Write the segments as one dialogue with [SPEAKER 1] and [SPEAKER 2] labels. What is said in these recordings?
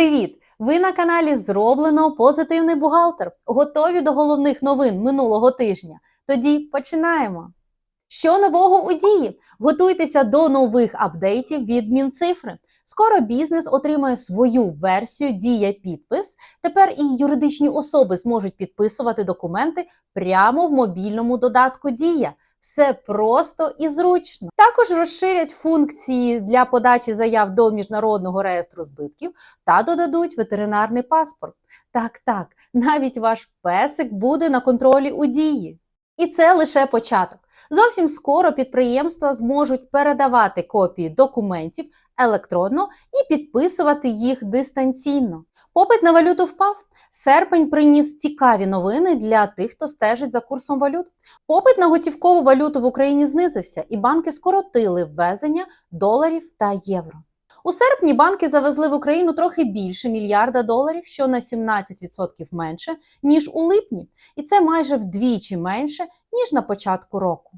[SPEAKER 1] Привіт! Ви на каналі Зроблено Позитивний бухгалтер. Готові до головних новин минулого тижня? Тоді починаємо. Що нового у дії? Готуйтеся до нових апдейтів від Мінцифри. Скоро бізнес отримає свою версію Дія підпис. Тепер і юридичні особи зможуть підписувати документи прямо в мобільному додатку Дія. Все просто і зручно. Також розширять функції для подачі заяв до міжнародного реєстру збитків та додадуть ветеринарний паспорт. Так, так, навіть ваш песик буде на контролі у дії. І це лише початок. Зовсім скоро підприємства зможуть передавати копії документів електронно і підписувати їх дистанційно. Попит на валюту впав. Серпень приніс цікаві новини для тих, хто стежить за курсом валют. Попит на готівкову валюту в Україні знизився, і банки скоротили ввезення доларів та євро. У серпні банки завезли в Україну трохи більше мільярда доларів, що на 17% менше ніж у липні, і це майже вдвічі менше ніж на початку року.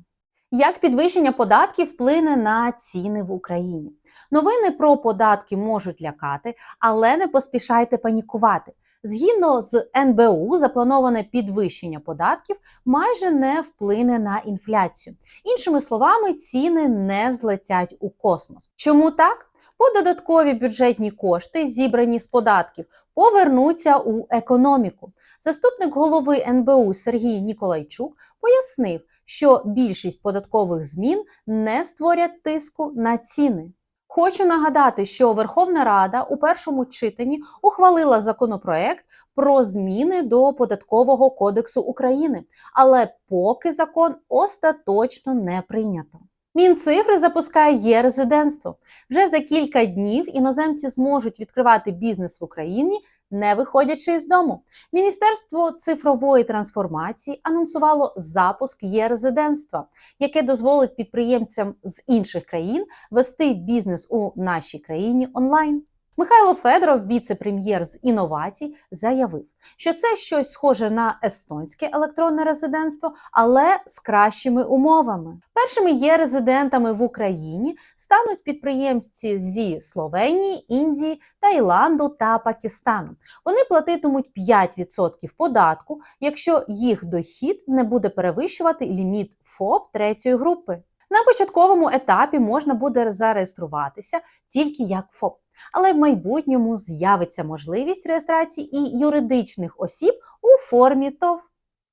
[SPEAKER 1] Як підвищення податків вплине на ціни в Україні? Новини про податки можуть лякати, але не поспішайте панікувати. Згідно з НБУ, заплановане підвищення податків майже не вплине на інфляцію. Іншими словами, ціни не взлетять у космос. Чому так? Бо додаткові бюджетні кошти, зібрані з податків, повернуться у економіку. Заступник голови НБУ Сергій Ніколайчук пояснив, що більшість податкових змін не створять тиску на ціни. Хочу нагадати, що Верховна Рада у першому читанні ухвалила законопроект про зміни до податкового кодексу України, але поки закон остаточно не прийнято. Мінцифри запускає є-резидентство. Вже за кілька днів іноземці зможуть відкривати бізнес в Україні, не виходячи із дому. Міністерство цифрової трансформації анонсувало запуск є-резидентства, яке дозволить підприємцям з інших країн вести бізнес у нашій країні онлайн. Михайло Федоров, віце-прем'єр з інновацій, заявив, що це щось схоже на естонське електронне резидентство, але з кращими умовами. Першими є резидентами в Україні стануть підприємці зі Словенії, Індії, Таїланду та Пакистану. Вони платитимуть 5% податку, якщо їх дохід не буде перевищувати ліміт ФОП третьої групи. На початковому етапі можна буде зареєструватися тільки як ФОП, але в майбутньому з'явиться можливість реєстрації і юридичних осіб у формі ТОВ.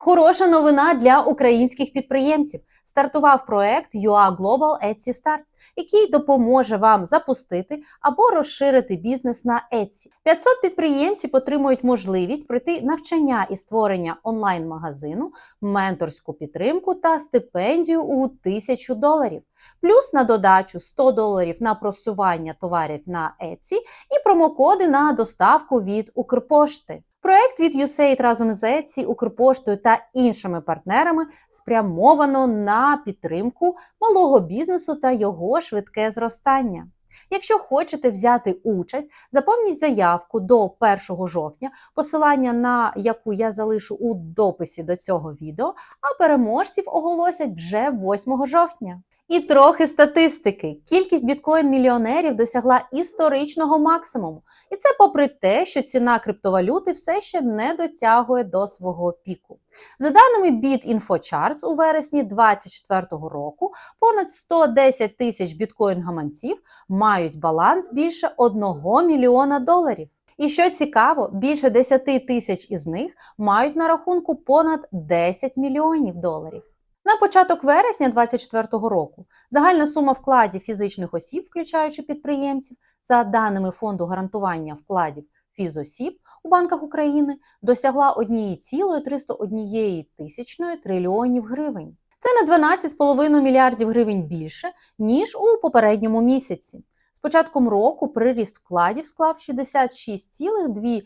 [SPEAKER 1] Хороша новина для українських підприємців. Стартував проект UA Global Etsy Start, який допоможе вам запустити або розширити бізнес на Etsy. 500 підприємців отримують можливість пройти навчання і створення онлайн-магазину, менторську підтримку та стипендію у 1000 доларів. Плюс на додачу 100 доларів на просування товарів на Etsy і промокоди на доставку від Укрпошти. Проект від USAID разом з Etsy, Укрпоштою та іншими партнерами спрямовано на підтримку малого бізнесу та його швидке зростання. Якщо хочете взяти участь, заповніть заявку до 1 жовтня, посилання на яку я залишу у дописі до цього відео, а переможців оголосять вже 8 жовтня. І трохи статистики. Кількість біткоін-мільйонерів досягла історичного максимуму. І це попри те, що ціна криптовалюти все ще не дотягує до свого піку. За даними BitInfoCharts, у вересні 2024 року понад 110 тисяч біткоін-гаманців мають баланс більше 1 мільйона доларів. І що цікаво, більше 10 тисяч із них мають на рахунку понад 10 мільйонів доларів. На початок вересня 2024 року загальна сума вкладів фізичних осіб, включаючи підприємців, за даними фонду гарантування вкладів фізосіб у банках України, досягла 1,301 тисячної трильйонів гривень. Це на 12,5 мільярдів гривень більше ніж у попередньому місяці. З початком року приріст вкладів склав 66,2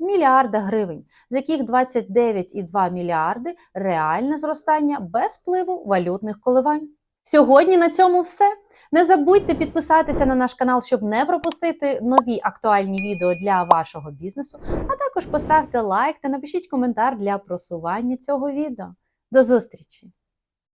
[SPEAKER 1] мільярда гривень, з яких 29,2 мільярди реальне зростання без впливу валютних коливань. Сьогодні на цьому все. Не забудьте підписатися на наш канал, щоб не пропустити нові актуальні відео для вашого бізнесу. А також поставте лайк та напишіть коментар для просування цього відео. До зустрічі!